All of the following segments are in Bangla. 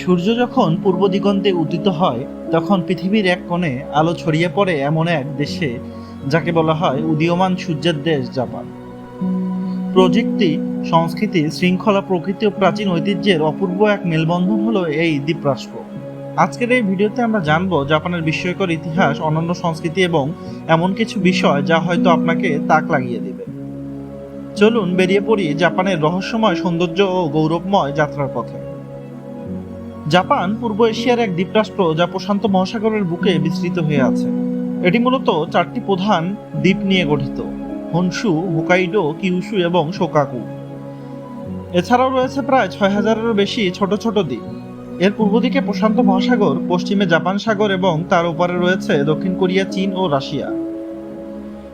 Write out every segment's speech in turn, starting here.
সূর্য যখন পূর্ব দিগন্তে উদিত হয়, তখন পৃথিবীর এক কোণে আলো ছড়িয়ে পড়ে এমন এক দেশে, যাকে বলা হয় উদীয়মান সূর্যের দেশ জাপান। প্রযুক্তি, সংস্কৃতি, শৃঙ্খলা প্রকৃতি ও প্রাচীন ঐতিহ্যের অপূর্ব এক মেলবন্ধন হলো এই দ্বীপরাষ্ট্র। আজকের এই ভিডিওতে আমরা জানব জাপানের বিস্ময়কর ইতিহাস, অনন্য সংস্কৃতি এবং এমন কিছু বিষয় যা হয়তো আপনাকে তাক লাগিয়ে দেবে। চলুন বেরিয়ে পড়ি জাপানের রহস্যময় সৌন্দর্য ও গৌরবময় যাত্রার পথে। জাপান পূর্ব এশিয়ার এক দ্বীপরাষ্ট্র যা প্রশান্ত মহাসাগরের বুকে বিস্তৃত হয়ে আছে। এটি মূলত চারটি প্রধান দ্বীপ নিয়ে গঠিত, হনসু, হোকাইডো কিউশু এবং শোকাকু। এছাড়াও রয়েছে প্রায় ছয় হাজারেরও বেশি ছোট ছোট দ্বীপ। এর পূর্ব দিকে প্রশান্ত মহাসাগর, পশ্চিমে জাপান সাগর এবং তার ওপারে রয়েছে দক্ষিণ কোরিয়া, চীন ও রাশিয়া।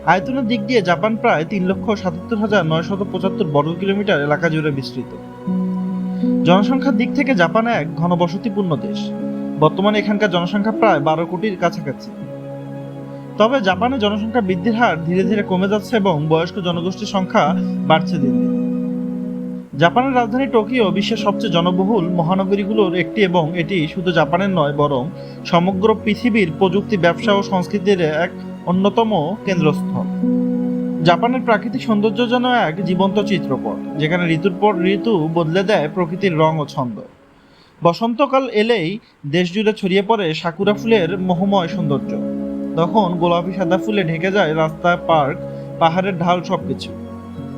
আয়তনের দিক দিয়ে জাপান প্রায় তিন লক্ষ সাতাত্তর হাজার নয়শত পঁচাত্তর বর্গ কিলোমিটার এলাকা জুড়ে বিস্তৃত। জনসংখ্যার দিক থেকে জাপান এক ঘনবসতিপূর্ণ দেশ। বর্তমানে এখানকার জনসংখ্যা প্রায় বারো কোটির কাছাকাছি। তবে জাপানে জনসংখ্যা বৃদ্ধির হার ধীরে ধীরে কমে যাচ্ছে এবং বয়স্ক জনগোষ্ঠীর সংখ্যা বাড়ছে দিন দিন। জাপানের রাজধানী টোকিও বিশ্বের সবচেয়ে জনবহুল মহানগরীগুলোর একটি এবং এটি শুধু জাপানের নয়, বরং সমগ্র পৃথিবীর প্রযুক্তি, ব্যবসা ও সংস্কৃতির এক অন্যতম কেন্দ্রস্থল। জাপানের প্রাকৃতিক সৌন্দর্য যেন এক জীবন্ত চিত্রপট, যেখানে ঋতুর পর ঋতু বদলে দেয় প্রকৃতির রং ও ছন্দ। বসন্তকাল এলেই দেশ জুড়ে ছড়িয়ে পড়ে সাকুরা ফুলের মোহময় সৌন্দর্য। তখন গোলাপি সাদা ফুলে ঢেকে যায় রাস্তা, পার্ক, পাহাড়ের ঢাল সবকিছু।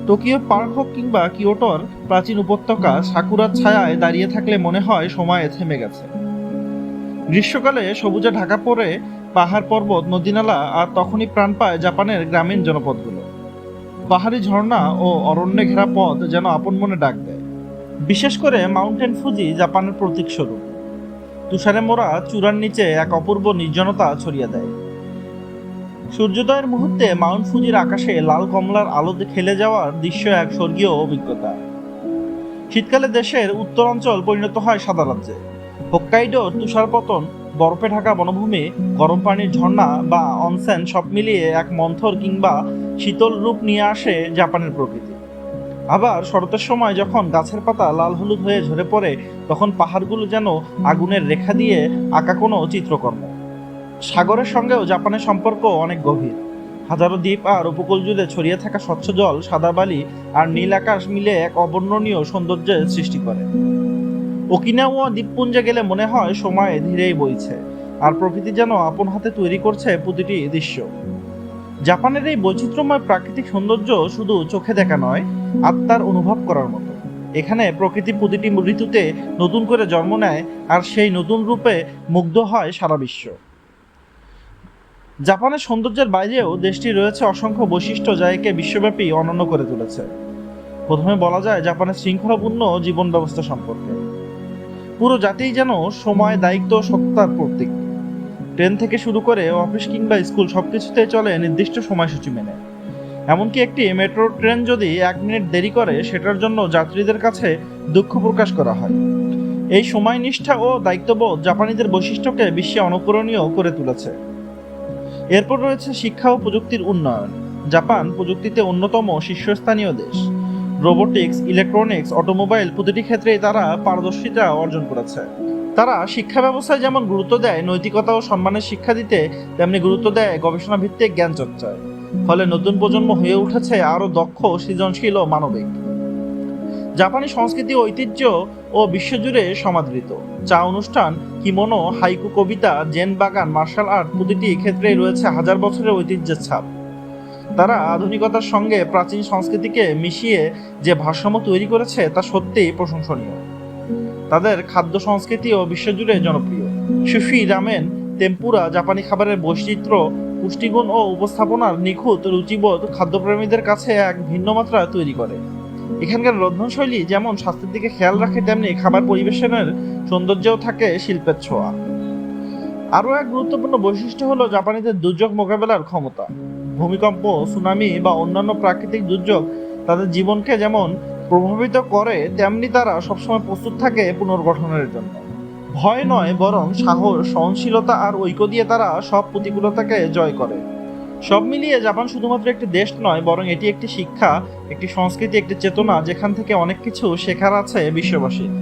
টোকিও পার্ক হোক কিংবা কিওটোর প্রাচীন উপত্যকা, সাকুরার ছায়ায় দাঁড়িয়ে থাকলে মনে হয় সময় থেমে গেছে। গ্রীষ্মকালে সবুজে ঢাকা পড়ে পাহাড় পর্বত, নদীনালা আর তখনই প্রাণ পায় জাপানের গ্রামীণ জনপদগুলো। পাহাড়ি ঝর্ণা ও অরণ্যে ঘেরা পথ যেন আপন মনে ডাক দেয়। বিশেষ করে মাউন্টেন ফুজি জাপানের প্রতীক স্বরূপ। তুষারে মোড়া চূড়ার নিচে এক অপূর্ব নির্জনতা ছড়িয়ে দেয়। সূর্যোদয়ের মুহূর্তে মাউন্ট ফুজির আকাশে লাল কমলার আলোতে খেলে যাওয়ার দৃশ্য এক স্বর্গীয় অভিজ্ঞতা। শীতকালে দেশের উত্তরাঞ্চল পরিণত হয় সাদা রাজ্যে। হোক্কাইডোর তুষারপতন বরফে ঢাকা বনভূমি, গরম পানির ঝর্ণা বা অনসেন সব মিলিয়ে এক মন্থর কিংবা শীতল রূপ নিয়ে আসে জাপানের প্রকৃতি। আবার শরতের সময় যখন গাছের পাতা লাল হলুদ হয়ে ঝরে পড়ে, তখন পাহাড়গুলো যেন আগুনের রেখা দিয়ে আঁকা কোনো চিত্রকর্ম। সাগরের সঙ্গেও জাপানের সম্পর্ক অনেক গভীর। হাজারো দ্বীপ আর উপকূল জুড়ে ছড়িয়ে থাকা স্বচ্ছ জল, সাদা বালি আর নীল আকাশ মিলে এক অবর্ণনীয় সৌন্দর্যের সৃষ্টি করে। ওকিনাওয়া দ্বীপপুঞ্জে গেলে মনে হয় সময় ধীরেই বইছে, আর প্রকৃতি যেন আপন হাতে তৈরি করছে প্রতিটি দৃশ্য। জাপানের এই বৈচিত্র্যময় প্রাকৃতিক সৌন্দর্য শুধু চোখে দেখা নয়, আত্মার অনুভব করার মতো। এখানে প্রকৃতি প্রতিটি ঋতুতে নতুন করে জন্ম নেয়, আর সেই নতুন রূপে মুগ্ধ হয় সারা বিশ্ব। জাপানের সৌন্দর্যের বাইরেও দেশটি রয়েছে অসংখ্য বৈশিষ্ট্য যা একে বিশ্বব্যাপী অনন্য করে তুলেছে। প্রথমে বলা যায় জাপানের শৃঙ্খলাপূর্ণ জীবন ব্যবস্থা সম্পর্কে। পুরো জাতিই যেন সময়, দায়িত্ব সত্তার প্রতীক। ট্রেন থেকে শুরু করে অফিস কিংবা স্কুল সবকিছুতেই চলে নির্দিষ্ট সময়সূচি মেনে। এমনকি একটি মেট্রো ট্রেন যদি এক মিনিট দেরি করে, সেটার জন্য যাত্রীদের কাছে দুঃখ প্রকাশ করা হয়। এই সময় নিষ্ঠা ও দায়িত্ববোধ জাপানিদের বৈশিষ্ট্যকে বিশ্বে অনুকরণীয় করে তুলেছে। এরপর রয়েছে শিক্ষা ও প্রযুক্তির উন্নয়ন। জাপান প্রযুক্তিতে অন্যতম শীর্ষস্থানীয় দেশ। রোবোটিক্স, ইলেকট্রনিক্স, অটোমোবাইল প্রতিটি ক্ষেত্রেই তারা পারদর্শিতা অর্জন করেছে। তারা শিক্ষা ব্যবস্থায় যেমন গুরুত্ব দেয়, নৈতিকতা ও সম্মানের শিক্ষা দিতে তেমনি গুরুত্ব দেয় গবেষণা ভিত্তিক জ্ঞান চর্চায় ফলে নতুন প্রজন্ম হয়ে উঠেছে আরও দক্ষ, সৃজনশীল ও মানবিক। জাপানি সংস্কৃতি, ঐতিহ্য ও বিশ্বজুড়ে সমাদৃত। চা অনুষ্ঠান, কিমোনো, হাইকু কবিতা, জেন বাগান, মার্শাল আর্ট প্রতিটি ক্ষেত্রেই রয়েছে হাজার বছরের ঐতিহ্যের ছাপ। তারা আধুনিকতার সঙ্গে প্রাচীন সংস্কৃতিকে মিশিয়ে যে ভারসাম্য তৈরি করেছে, তা সত্যিই প্রশংসনীয়। তাদের খাদ্য সংস্কৃতি ও বিশ্বজুড়ে জনপ্রিয়। সুফি রামেন টেম্পুরা জাপানি খাবারের বৈচিত্র্য, পুষ্টিগুণ ও উপস্থাপনার নিখুঁত রুচিবোধ খাদ্যপ্রেমীদের কাছে এক ভিন্ন মাত্রা তৈরি করে। এখানকার রন্ধনশৈলী যেমন স্বাস্থ্যের দিকে খেয়াল রাখে, তেমনি খাবার পরিবেশনের সৌন্দর্যও থাকে শিল্পের ছোঁয়া। আরও এক গুরুত্বপূর্ণ বৈশিষ্ট্য হলো জাপানিদের দুর্যোগ মোকাবেলার ক্ষমতা। ভূমিকম্প, সুনামি বা অন্যান্য প্রাকৃতিক দুর্যোগ তাদের জীবনকে যেমন প্রভাবিত করে, তেমনি তারা সবসময় প্রস্তুত থাকে পুনর্গঠনের জন্য। ভয় নয়, বরং সাহস, সহনশীলতা আর ঐক্য দিয়ে তারা সব প্রতিকূলতাকে জয় করে। সব মিলিয়ে জাপান শুধুমাত্র একটি দেশ নয়, বরং এটি একটি শিক্ষা, একটি সংস্কৃতি, একটি চেতনা, যেখান থেকে অনেক কিছু শেখার আছে বিশ্ববাসী